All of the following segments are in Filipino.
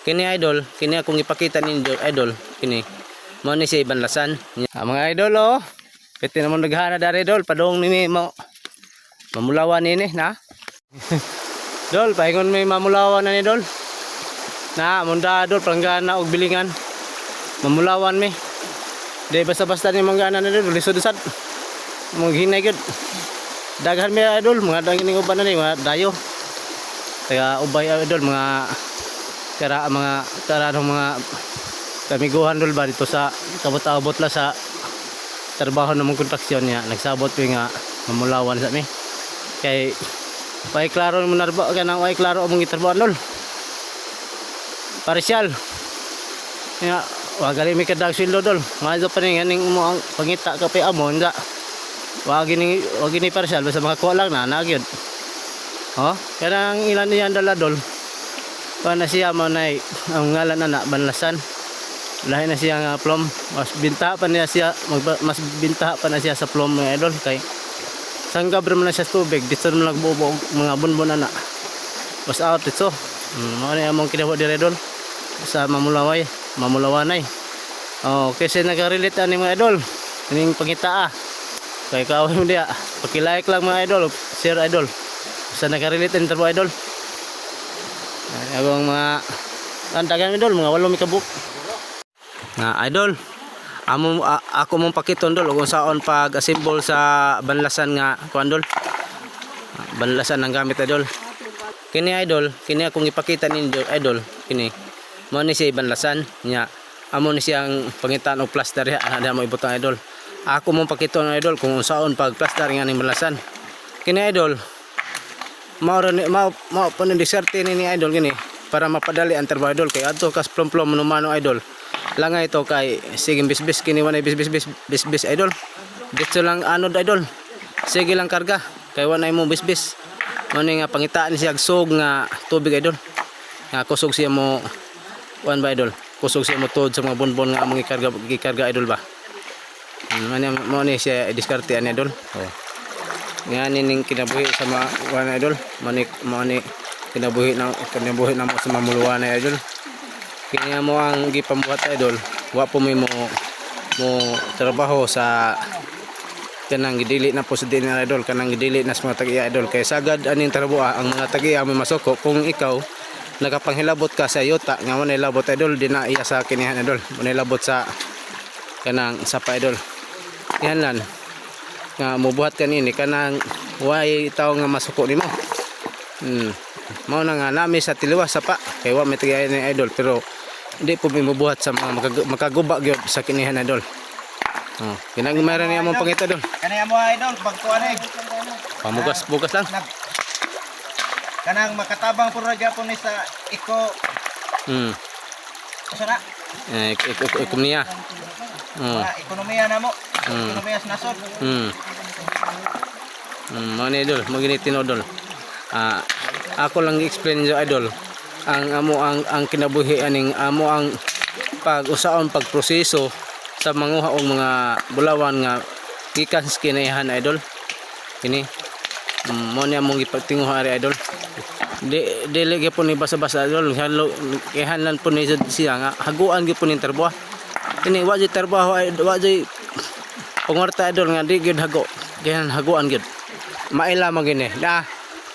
Kini idol, kini akong ipakita ninyo idol, kini. Mo ni si Banlasan. Ah, mga idol oh. Pwede naman naghana dari idol, padong ni mo. Mamulawan ini na. dol, paingon may mamulawan na ni dol. Na, munda dol, palanggana og bilingan. Mamulawan mi. Di basta-basta ni manggana na dol, lisod-lisod. Maghinay gud. Daghan mi idol, mga daghan uban na ni, mga dayo. Kaya ubay idol, mga kara mga kara ng mga kamiguhan dol ba dito sa kabot-abot la sa trabaho ng kontraksyon niya nagsabot ko nga mamulawan sa mi kay Way klaro mo narbo ka nang way klaro mong itrabuhan lol. Parsyal. Ya, wa gali mi kadag sildo dol. Mazo pa ni ganing mo ang pangita ka pa amon ga. Wa gini wa gini parsyal basta makakuha lang na nagyod. Oh, kanang ilan niyan dala dol. Pa na siya mo na ang ngalan na banlasan. Lahi na siya nga plum. Mas binta pa niya siya magba- mas binta pa na siya sa plum mga idol kay Sanggab rin na siya sa tubig. Dito mo nagbubo mga bunbon na. Was out dito. Hmm, ano yung among kinawa dire doon? Sa mamulaway. Mamulawanay. Oh, kasi nag-relate ani mga idol. Ining pangita ah. Kaya kaway mo diya. Pakilike lang mga idol. Share idol. Sa nag-relate ani tarbo idol. Ay, abang mga kantagan idol. Mga walong mikabuk. Na idol. Amo ako mong pakiton dol kung saon pag assemble sa banlasan nga kuan dol. Banlasan ang gamit idol. Kini idol, kini akong ipakita ninyo idol, kini. Mo ni si banlasan nya. Amo ni siyang pangitan og plaster ya ana mo ibutang idol. Ako mong pakiton idol kung saon pag plaster nga ning banlasan. Kini idol, mao ni mao mao pa ni diskarte ni ni idol kini para mapadali ang trabaho idol. Kay adto kas plom-plom manumano idol. Langay ito kay sige bisbis kini wanay bisbis bis bisbis idol. Dito lang anod idol. Sige lang karga kay wanay mo bisbis. Ano nga pangitaan siya sog nga tubig idol. Nga kusog siya mo wan ba idol? Kusog siya mo tod sa mga bonbon nga among ikarga gikarga idol ba? Hmm, ano mo ni siya diskarte ani idol. Oh nga nining kinabuhi sa mga wan idol. Manik mani kinabuhi na kinabuhi na mo sa mamuluan na idol. Kini mo ang gipambuhat idol. Wa po mo mo trabaho sa kanang gidili na po sa din na idol. Kanang gidili na sa mga tagiya idol. Kay sagad aning trabuha ang mga tagiya may masuko kung ikaw nagapanghilabot ka sa yuta nga mo labot idol di na iya sa kinihan idol. Mo labot sa kanang sapa idol. Yan lan nga mubuhat kanini kanang way tao nga masuko nimo? Hmm. Mao na nga nami sa tiliwas sa pa. Kay wa tagay ni idol pero hindi po may mabuhat sa mga makag- makaguba gyud sa kinihan idol. Oh kinang mayroon niya mong pangita idol? Kanaya mo idol, pagkuan eh. pamugas bugas lang. Kanang makatabang puro gyapon ni sa iko. Hmm. Sa na? Eh ik- ik- ik- ikum niya oh. ekonomiya na mo. Mm. Hmm. Hmm, mga ni idol, mga tinodol. Ah, ako lang i-explain sa idol ang amo ang ang kinabuhi aning amo ang pag-usaon pagproseso sa manguha og mga bulawan nga gikan sa kinayahan idol. Kini mm, mo ni among ipagtinguha ari idol. Di dili gyud po ni basa-basa idol, halo kihanlan po ni siya nga haguan gyud po ni trabaho. Kini wa jud trabaho wa Pangwarta idol nga di gyud hago. Kaya haguan gyud. Maila mo gini. Da.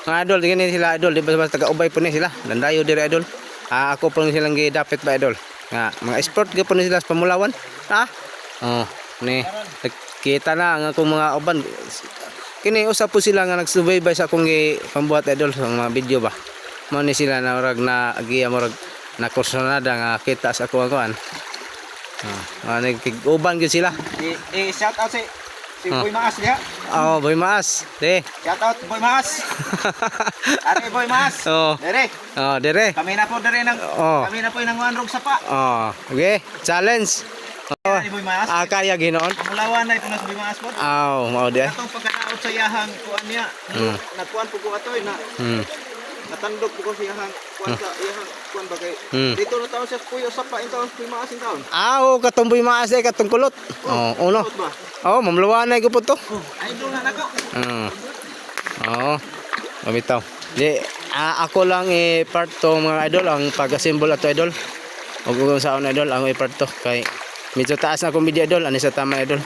Nga idol gini sila idol di ba basta taga ubay po sila. Landayo diri idol. Ah, ako po silang gidapit ba idol. Nga mga sport gyud po sila sa pamulawan. Ha? Oh, ni kita na ang akong mga uban. Kini usap po sila nga nagsubaybay sa akong gi pambuhat idol sa mga video ba. Mo ni sila na rag na agiya mo na kursunada nga kita sa ako kuan. Ah, nagkiguban gyud sila. I, i shout out si si Ah. Boy Maas diha. Oh, boy maas. De. Shout out Boy Maas. Ari Boy Maas. oh, Dere, oh, dire. kami na po dere nang Oh. kami na po nang wanrog sa pa. Oh, okay. Challenge. Oh, Ani Boy Maas. ah, kaya ginoon. Mulawan na sa Boy Maas po. Aw, mao di. Atong pagkanaot sa iyahang kuan niya. Mm. Nakuan po ko atoy na Hmm. Natandog po ko sa iyahang kuan sa iyahang kuan bagay. Mm. Dito na taon siya puyo sa pa in taon Boy Maas in taon. Ah, oh, katong boy maas eh, katong kulot. Oh, uno. Oh, mamluwanay ko po to. Oh, idol na nako. Hmm. Oh. Pamitaw. Di ah, ako lang i-part to mga idol ang pag-assemble ato idol. Ug sa idol ang i-part to kay medyo taas na akong video idol ani sa tama idol.